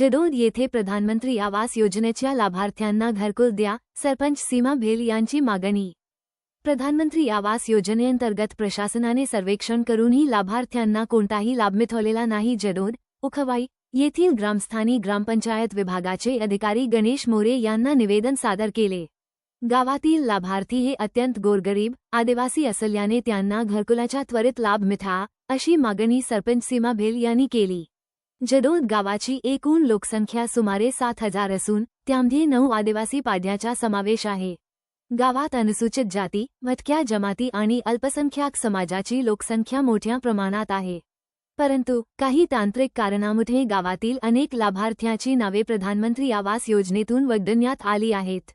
म्हणजे जडोद येथे प्रधानमंत्री आवास योजनेच्या लाभार्थ्यांना घरकुल द्या सरपंच सीमा भेल यांची मागणी. प्रधानमंत्री आवास योजनेअंतर्गत प्रशासनाने सर्वेक्षण करूनही लाभार्थ्यांना कोणताही लाभ मिळवलेला नाही जडोद उखवाई येथील ग्रामस्थानी ग्रामपंचायत विभागाचे अधिकारी गणेश मोरे यांना निवेदन सादर केले. गावातील लाभार्थी हे अत्यंत गोरगरीब आदिवासी असल्याने त्यांना घरकुलाचा त्वरित लाभ मिथा अशी मागणी सरपंच सीमा भेल यांनी केली. जडोद गावाची एकूण लोकसंख्या सुमारे सात हजार असून त्यामध्ये नऊ आदिवासी पाड्याचा समावेश आहे. गावात अनुसूचित जाती भटक्या जमाती आणि अल्पसंख्याक समाजाची लोकसंख्या मोठ्या प्रमाणात आहे. परंतु काही तांत्रिक कारणामुळे गावातील अनेक लाभार्थ्यांची नावे प्रधानमंत्री आवास योजनेतून वगळण्यात आली आहेत.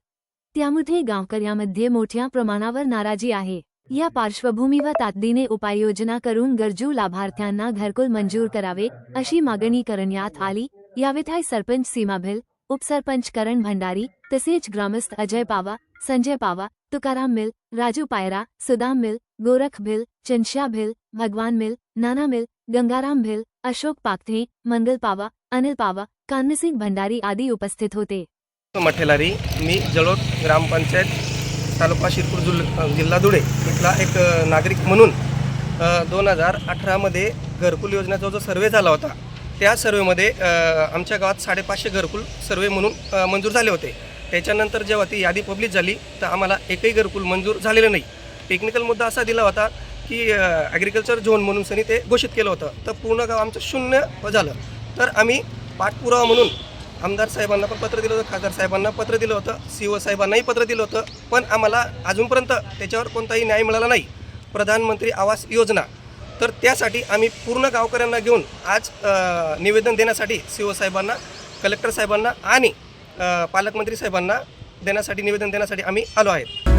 त्यामुळे गावकऱ्यामध्ये मोठ्या प्रमाणावर नाराजी आहे. या पार्श्वभूमीवर तातडीने उपाययोजना करून गरजू लाभार्थ्यांना घरकुल मंजूर करावे, अशी मागणी करण्यात आली. यावेळी सरपंच सीमा भिल, उपसरपंच करण भंडारी, तसेच ग्रामस्थ अजय पावा, संजय पावा, तुकाराम मिल, राजू पायरा, सुदाम मिल, गोरख भिल चंशा भिल, भगवान मिल, नाना मिल, गंगाराम भिल, अशोक पाकथे, मंगल पावा, अनिल पावा, कान्हसिंग भंडारी आदी उपस्थित होते. मठेलारी, मी जळोद ग्रामपंचायत तालुका शिरपूर जुल जिल्हा धुळे इथला एक नागरिक म्हणून दोन हजार अठरामध्ये घरकुल योजनेचा जो सर्वे झाला होता त्या सर्वेमध्ये आमच्या गावात साडेपाचशे घरकुल सर्वे म्हणून मंजूर झाले होते. त्याच्यानंतर जेव्हा ती यादी पब्लिश झाली तर आम्हाला एकही घरकुल मंजूर झालेलं नाही. टेक्निकल मुद्दा असा दिला होता की ॲग्रिकल्चर झोन म्हणून सनी ते घोषित केलं होतं. तर पूर्ण गाव आमचं शून्य झालं. तर आम्ही पाठपुरावा म्हणून आमदार साहेबांना पण पत्र दिलं होतं खासदार साहेबांना पत्र दिलं होतं सी ओ साहेबांनाही पत्र दिलं होतं पण आम्हाला अजूनपर्यंत त्याच्यावर कोणताही न्याय मिळाला नाही. प्रधानमंत्री आवास योजना. तर त्यासाठी आम्ही पूर्ण गावकऱ्यांना घेऊन आज निवेदन देण्यासाठी सी ओ साहेबांना कलेक्टर साहेबांना आणि पालकमंत्री साहेबांना देण्यासाठी निवेदन देण्यासाठी आम्ही आलो आहेत.